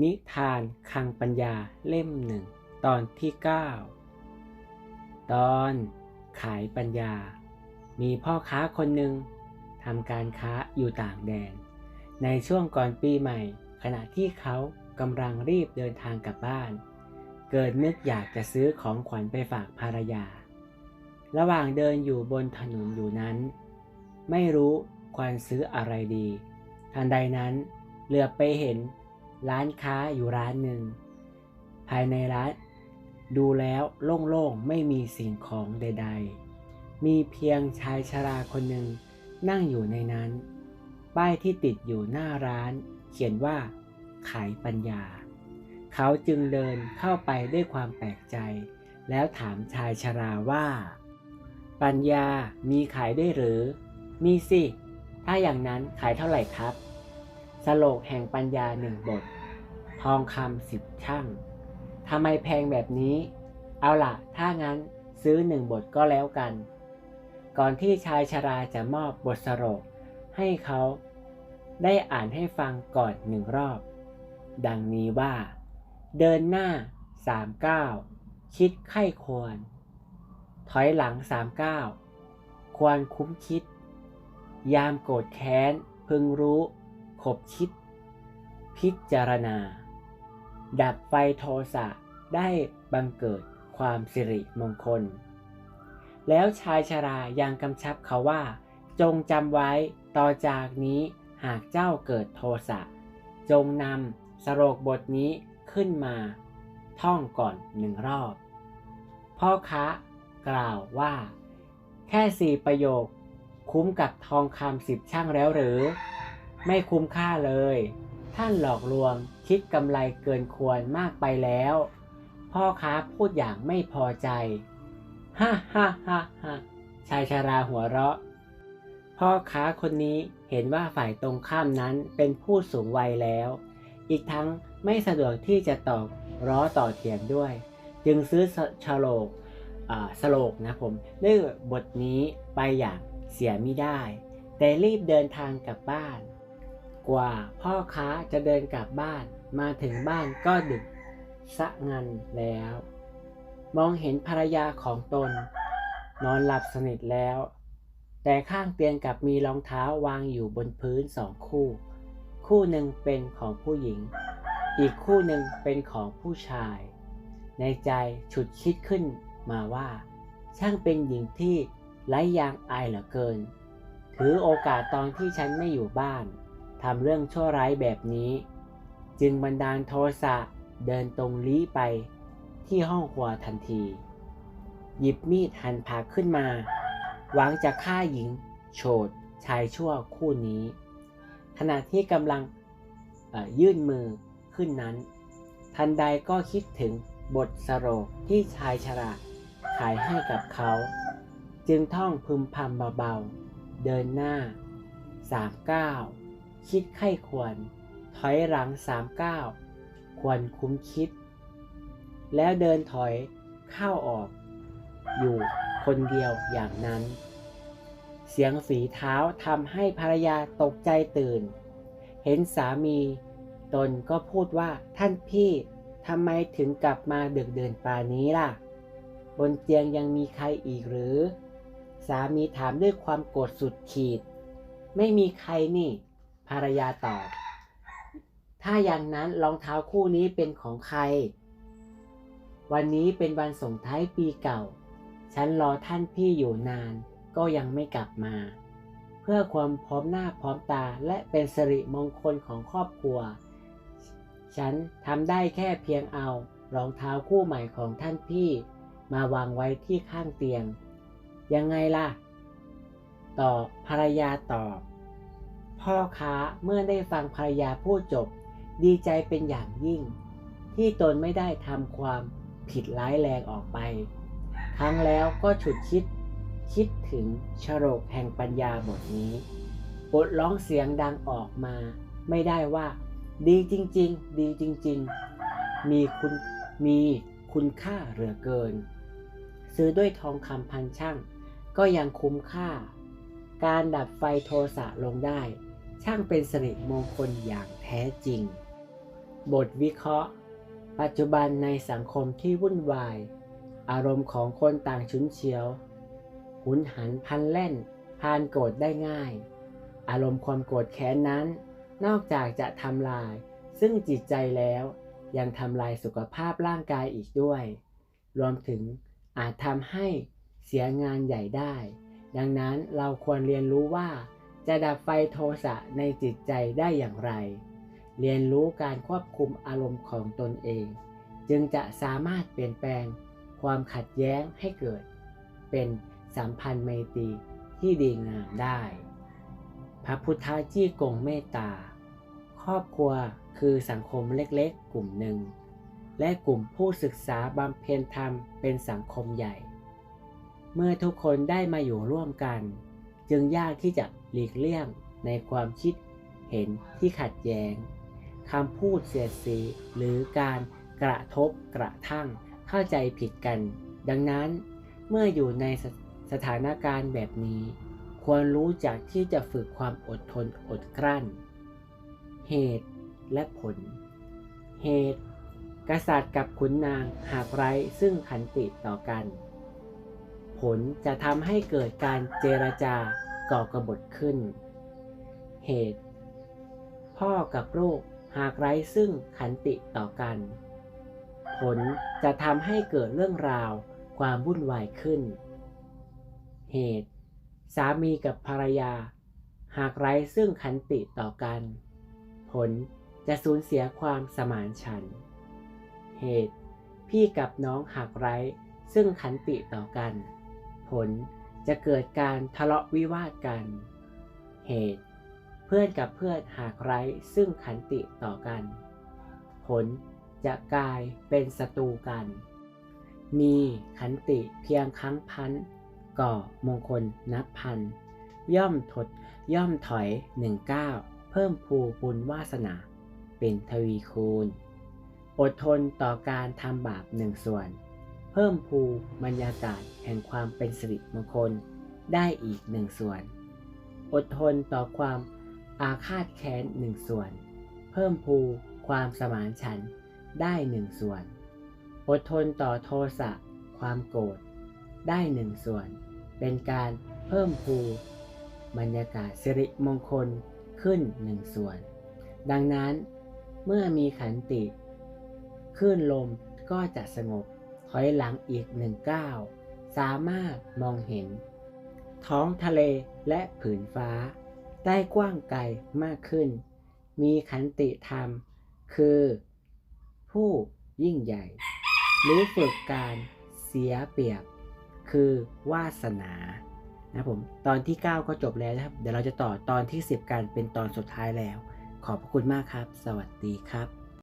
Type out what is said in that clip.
นิทานคังปัญญาเล่มหนึ่งตอนที่ 9 ตอนขายปัญญา มีพ่อค้าคนหนึ่งทำการค้าอยู่ต่างแดน ในช่วงก่อนปีใหม่ ขณะที่เขากำลังรีบเดินทางกลับบ้าน เกิดนึกอยากจะซื้อของขวัญไปฝากภรรยา ระหว่างเดินอยู่บนถนนอยู่นั้น ไม่รู้ควรซื้ออะไรดี ทันใดนั้นเหลือไปเห็น ร้านค้าอยู่ร้านหนึ่ง ภายในร้าน ดูแล้วโล่งๆ ไม่มีสิ่งของใด ๆ มีเพียงชายชราคนหนึ่งนั่งอยู่ในนั้น ป้ายที่ติดอยู่หน้าร้าน เขียนว่า ขายปัญญา เขาจึงเดินเข้าไปด้วยความแปลกใจ แล้วถามชายชราว่า ปัญญามีขายได้หรือ มีสิ ถ้าอย่างนั้นขายเท่าไหร่ครับสโลกแห่งปัญญาหนึ่งบท ทองคำสิบช่างทำไมแพงแบบนี้ เอาล่ะถ้างั้นซื้อหนึ่งบทก็แล้วกัน ก่อนที่ชายชราจะมอบบทสโลกให้เขาได้อ่านให้ฟังก่อนหนึ่งรอบ ดังนี้ว่า เดินหน้าสามเก้าคิดไข้ควร ถอยหลังสามเก้าควรคุ้มคิด ยามโกรธแค้น พึงรู้ ขบคิด พิจารณา ดับไฟโทสะได้บังเกิดความสิริมงคล แล้วชายชรายังกำชับเขาว่า จงจำไว้ต่อจากนี้หากเจ้าเกิดโทสะ จงนำสโรกบทนี้ขึ้นมา ท่องก่อนหนึ่งรอบ พ่อค้ากล่าวว่า แค่สี่ประโยค คุ้มกับทองคำสิบช่างแล้วหรือ ไม่คุ้มค่าเลย ท่านหลอกลวง คิดกำไรเกินควรมากไปแล้ว พ่อค้าพูดอย่างไม่พอใจ ฮ่าฮ่าฮ่าฮ่าชายชาราหัวเราะ พ่อค้าคนนี้เห็นว่าฝ่ายตรงข้ามนั้นเป็นผู้สูงวัยแล้ว อีกทั้งไม่สะดวกที่จะตอบร้อต่อเถียงด้วย จึงซื้อชโลกสโลกนะผมด้วยบทนี้ไปอย่างเสียไม่ได้ แต่รีบเดินทางกลับบ้าน กว่าพ่อค้าจะเดินกลับบ้าน มาถึงบ้านก็ดึกสะงันแล้ว มองเห็นภรรยาของตน นอนหลับสนิทแล้ว แต่ข้างเตียงกับมีรองเท้าวางอยู่บนพื้นสองคู่ คู่หนึ่งเป็นของผู้หญิง อีกคู่หนึ่งเป็นของผู้ชาย ในใจฉุดคิดขึ้นมาว่า ช่างเป็นหญิงที่ไร้ยางอายเหลือเกิน ถือโอกาสตอนที่ฉันไม่อยู่บ้านทำเรื่องชั่วร้ายแบบนี้ จึงบันดาลโทสะเดินตรงลี้ไปที่ห้องครัวทันที หยิบมีดหั่นผักขึ้นมา หวังจะฆ่าหญิง โฉดชายชั่วคู่นี้ ขณะที่กำลังยื่นมือขึ้นนั้น ทันใดก็คิดถึงบทสโรกที่ชายชราขายให้กับเขา จึงท่องพึมพำเบาๆ เดินหน้าสามก้าวคิดไข้ควร อยหลังสามก้าวควรคุ้มคิด แล้วเดินถอยเข้าออก อยู่คนเดียวอย่างนั้น เสียงฝีเท้าทำให้ภรรยาตกใจตื่น เห็นสามีตนก็พูดว่าท่านพี่ทำไมถึงกลับมาดึกเดินป่านี้ล่ะ บนเตียงยังมีใครอีกหรือ สามีถามด้วยความโกรธสุดขีด ไม่มีใครนี่ ภรรยาตอบ ถ้าอย่างนั้นรองเท้าคู่นี้เป็นของใคร วันนี้เป็นวันส่งท้ายปีเก่า ฉันรอท่านพี่อยู่นานก็ยังไม่กลับมา เพื่อความพร้อมหน้าพร้อมตาและเป็นสิริมงคลของครอบครัว ฉันทำได้แค่เพียงเอารองเท้าคู่ใหม่ของท่านพี่ มาวางไว้ที่ข้างเตียง ยังไงล่ะ ตอบภรรยาตอบ พ่อค้าเมื่อได้ฟังภรรยาพูดจบ ดีใจเป็นอย่างยิ่ง ที่ตนไม่ได้ทำความผิดร้ายแรงออกไปครั้งแล้วก็ฉุดคิด คิดถึงชโรกแห่งปัญญาบทนี้บทร้องเสียงดังออกมา ไม่ได้ว่า ดีจริง ๆ ดีจริง ๆ มีคุณมีคุณค่าเหลือเกิน ซื้อด้วยทองคำพันช่าง ก็ยังคุ้มค่า การดับไฟโทสะลงได้ ช่างเป็นสิริมงคลอย่างแท้จริง บทวิเคราะห์ ปัจจุบันในสังคมที่วุ่นวาย อารมณ์ของคนต่างฉุนเฉียว หุนหันพันแล่นพานโกรธได้ง่าย อารมณ์ความโกรธแค้นนั้น นอกจากจะทำลาย ซึ่งจิตใจแล้วยังทำลายสุขภาพร่างกายอีกด้วย รวมถึงอาจทำให้เสียงานใหญ่ได้ ดังนั้นเราควรเรียนรู้ว่า จะดับไฟโทสะในจิตใจได้อย่างไร เรียนรู้การควบคุมอารมณ์ของตนเอง จึงจะสามารถเปลี่ยนแปลงความขัดแย้งให้เกิด เป็นสัมพันธ์ไมตรีที่ดีงามได้ พระพุทธจี้กงเมตตา ครอบครัวคือสังคมเล็กๆ กลุ่มหนึ่ง และกลุ่มผู้ศึกษาบำเพ็ญธรรมเป็นสังคมใหญ่ เมื่อทุกคนได้มาอยู่ร่วมกัน จึงยากที่จะ หลีกเลี่ยงในความคิดเห็นที่ขัดแย้งคำพูดเสียดสีหรือการกระทบกระทั่งเข้าใจผิดกัน ดังนั้น เมื่ออยู่ในสสถานการณ์แบบนี้ ควรรู้จักที่จะฝึกความอดทนอดกลั้น เหตุและผล เหตุ กษัตริย์กับขุนนางหากไร้ซึ่งขันติต่อกัน ผลจะทำให้เกิดการเจรจา ก่อกบฏขึ้น เหตุ พ่อกับลูกหากไร้ซึ่งขันติต่อกัน ผลจะทำให้เกิดเรื่องราวความวุ่นวายขึ้น เหตุ สามีกับภรรยา หากไร้ซึ่งขันติต่อกัน ผลจะสูญเสียความสมานฉัน เหตุ พี่กับน้องหากไร้ซึ่งขันติต่อกัน ผล จะเกิดการทะเลาะวิวาทกัน เหตุ เพื่อนกับเพื่อนหากไร้ซึ่งขันติต่อกัน ผลจะกลายเป็นศัตรูกัน มีขันติเพียงครั้งพันก่อมงคลนับพัน ย่อมถดย่อมถอยหนึ่งเก้าเพิ่มภูบุญวาสนา เป็นทวีคูณ อดทนต่อการทำบาปหนึ่งส่วน เพิ่มภูบรรยากาศแห่งความเป็นสิริมงคลได้อีกหนึ่งส่วน อดทนต่อความอาฆาตแค้นหนึ่งส่วน เพิ่มภูความสมานฉันได้หนึ่งส่วน อดทนต่อโทสะความโกรธได้หนึ่งส่วน เป็นการเพิ่มภูบรรยากาศสิริมงคลขึ้นหนึ่งส่วน ดังนั้นเมื่อมีขันติคลื่นลมก็จะสงบ ถอยหลังอีกหนึ่งก้าวสามารถมองเห็น ท้องทะเลและผืนฟ้า ได้กว้างไกลมากขึ้น มีขันติธรรม คือ ผู้ยิ่งใหญ่หรือฝึกการเสียเปรียบ คือวาสนานะผมตอนที่ 9 ก็จบแล้วนะครับ เดี๋ยวเราจะต่อตอนที่ 10 กันเป็นตอนสุดท้ายแล้ว ขอบพระคุณมากครับ สวัสดีครับ